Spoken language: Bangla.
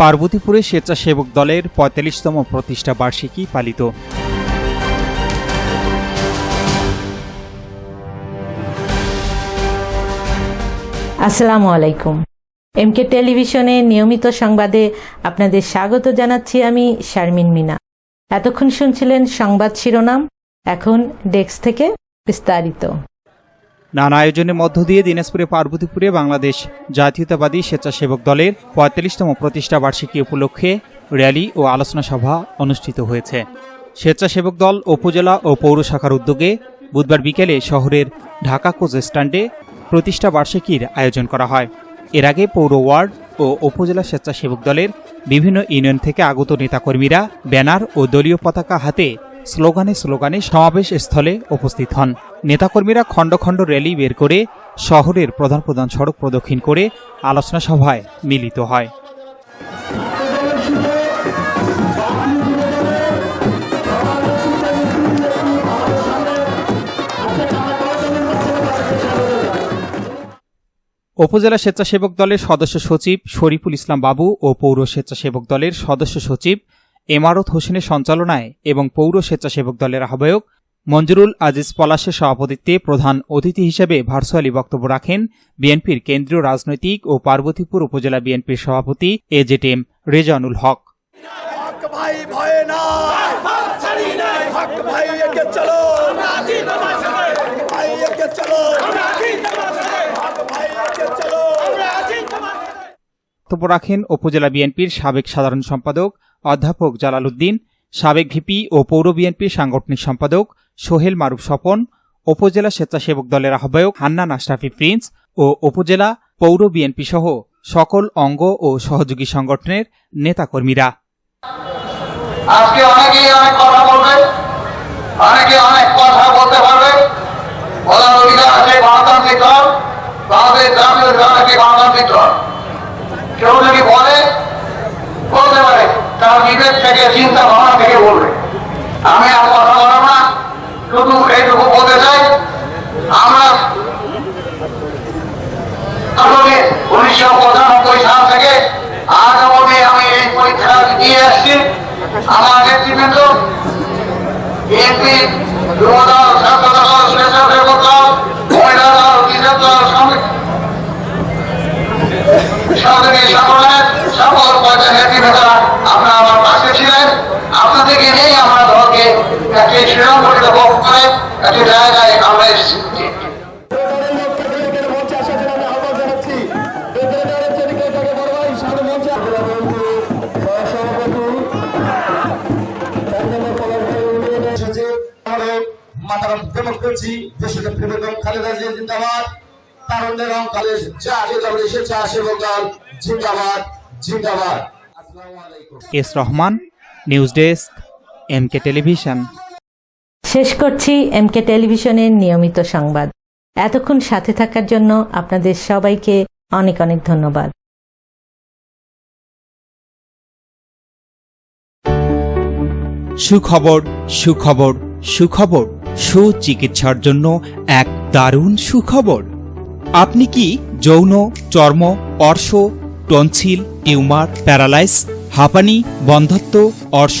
পার্বতীপুরে স্বেচ্ছাসেবক দলের পঁয়তাল্লিশতম প্রতিষ্ঠা বার্ষিকী পালিত। আসসালামু আলাইকুম। এমকে টেলিভিশনে নিয়মিত সংবাদে আপনাদের স্বাগত জানাচ্ছি আমি শারমিন মিনা। এতক্ষণ শুনছিলেন সংবাদ শিরোনাম, এখন ডেস্ক থেকে বিস্তারিত। নানা আয়োজনের মধ্য দিয়ে দিনাজপুরে পার্বতীপুরে বাংলাদেশ জাতীয়তাবাদী স্বেচ্ছাসেবক দলের পঁয়তাল্লিশতম প্রতিষ্ঠা বার্ষিকী উপলক্ষে র্যালি ও আলোচনা সভা অনুষ্ঠিত হয়েছে। স্বেচ্ছাসেবক দল উপজেলা ও পৌর শাখার উদ্যোগে বুধবার বিকেলে শহরের ঢাকা কোচ স্ট্যান্ডে প্রতিষ্ঠা বার্ষিকীর আয়োজন করা হয়। এর আগে পৌর ওয়ার্ড ও উপজেলা স্বেচ্ছাসেবক দলের বিভিন্ন ইউনিয়ন থেকে আগত নেতাকর্মীরা ব্যানার ও দলীয় পতাকা হাতে স্লোগানে স্লোগানে সমাবেশ স্থলে উপস্থিত হন। নেতাকর্মীরা খণ্ড খণ্ড র্যালি বের করে শহরের প্রধান প্রধান সড়ক প্রদক্ষিণ করে আলোচনা সভায় মিলিত হয়। উপজেলা স্বেচ্ছাসেবক দলের সদস্য সচিব শরীফুল ইসলাম বাবু ও পৌর স্বেচ্ছাসেবক দলের সদস্য সচিব এমারত হোসেনের সঞ্চালনায় এবং পৌর স্বেচ্ছাসেবক দলের আহ্বায়ক মঞ্জুরুল আজিজ পলাশের সভাপতিত্বে প্রধান অতিথি হিসেবে ভার্চুয়ালি বক্তব্য রাখেন বিএনপির কেন্দ্রীয় রাজনৈতিক ও পার্বতীপুর উপজেলা বিএনপির সভাপতি এজেটেম রেজানুল হক। বক্তব্য রাখেন উপজেলা বিএনপির সাবেক সাধারণ সম্পাদক অধ্যাপক জালাল উদ্দিন সাবেক ভিপি ও পৌর বিএনপির সাংগঠনিক সম্পাদক সোহেল মারুফ স্বপন, উপজেলা স্বেচ্ছাসেবক দলের আহ্বায়ক হান্নান আশরাফি প্রিন্স ও উপজেলা পৌর বিএনপি সহ সকল অঙ্গ ও সহযোগী সংগঠনের নেতাকর্মীরা। আজকে অনেকেই অনেক কথা বলবে, অনেকে অনেক কথা বলতে পারবে। বলার অধিকার আছে গণতান্ত্রিক দল তাদের গণতান্ত্রিক দল। কেউ যদি বলে বলতে পারে তার বিবেক থেকে চিন্তা ভাবনা থেকে বলবে আমি আর কথা বলব না, শুধু এইটুকু বলতে চাই, আমরা আগামী উনিশশো পঁচানব্বই সাল থেকে আজ অবধি আমি এই পরীক্ষা দিয়ে আসছি। আমার নেতৃবৃন্দ বিএনপি যুবদল ছাত্র দল স্বেচ্ছাসেবক দল মহিলা দল কৃষক দল শ্রমিক সহযোগী সকল পর্যায়ের নেতৃবৃন্দরা আপনারা একটি সুসংগঠিত ভোগ করে একটি জায়গায় আমরা এসেছি। মাতারাম ডেমোক্রেসি দেশের প্রেমের খালেদা জিয়া জিন্দাবাদ। তারুণ্যের রং কালে জাতীয়তাবাদী স্বেচ্ছাসেবক দল জিন্দাবাদ জিন্দাবাদ। S Rahman news desk M K television. শেষ করছি এমকে টেলিভিশনের নিয়মিত সংবাদ। এতক্ষণ সাথে থাকার জন্য আপনাদের সবাইকে অনেক অনেক ধন্যবাদ। সুখবর সুখবর সুখবর, সুচিকিৎসার জন্য এক দারুণ সুখবর। আপনি কি যৌন, চর্ম, অর্শ টনসিল টিউমার প্যারালাইস হাঁপানি, বন্ধত্ব, অর্শ